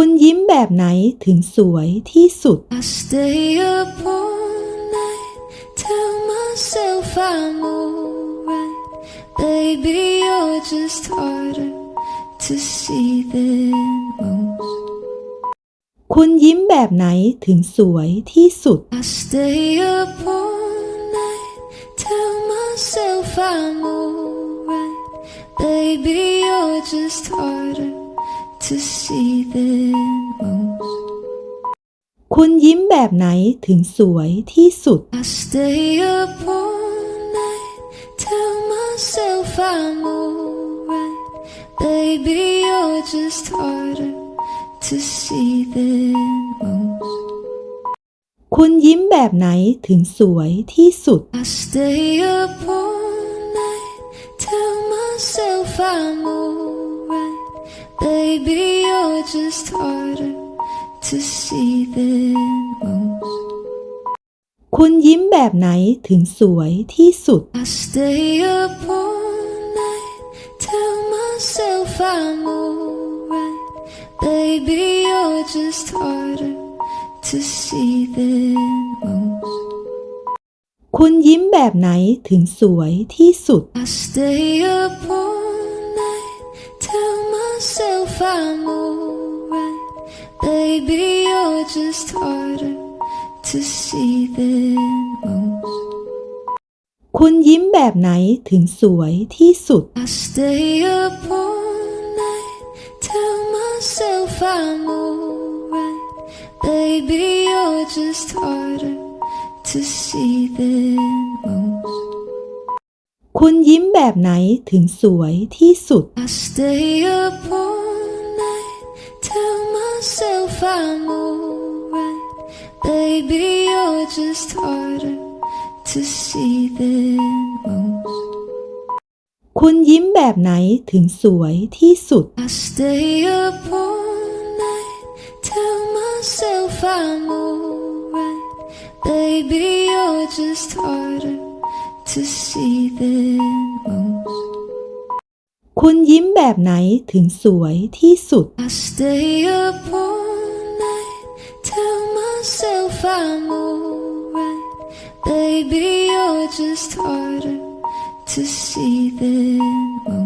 คุณยิ้มแบบไหนถึงสวยที่สุด คุณยิ้มแบบไหนถึงสวยที่สุดคุณยิ้มแบบไหนถึงสวยที่สุดคุณยิ้มแบบไหนถึงสวยที่สุดคุณยิ้มแบบไหนถึงสวยที่สุดคุณยิ้มแบบไหนถึงสวยที่สุด Baby, you're just harder to see than most คุณยิ้มแบบไหนถึงสวยที่สุด I stay up all night Tell myself I'm alright Baby, you're just harder to see than most คุณยิ้มแบบไหนถึงสวยที่สุด I stay up all tell myself I'm alright. Baby, you're just harder to see than most. คุณยิ้มแบบไหนถึงสวยที่สุด I stay up all night, tell myself I'm alright. Baby, you're just harder to see than คุณยิ้มแบบไหนถึงสวยที่สุด คุณยิ้มแบบไหนถึงสวยที่สุดมแบบไหนถึงสวยที่สุดคุณยิ้มแบบไหนถึงสวยที่สุดคุณย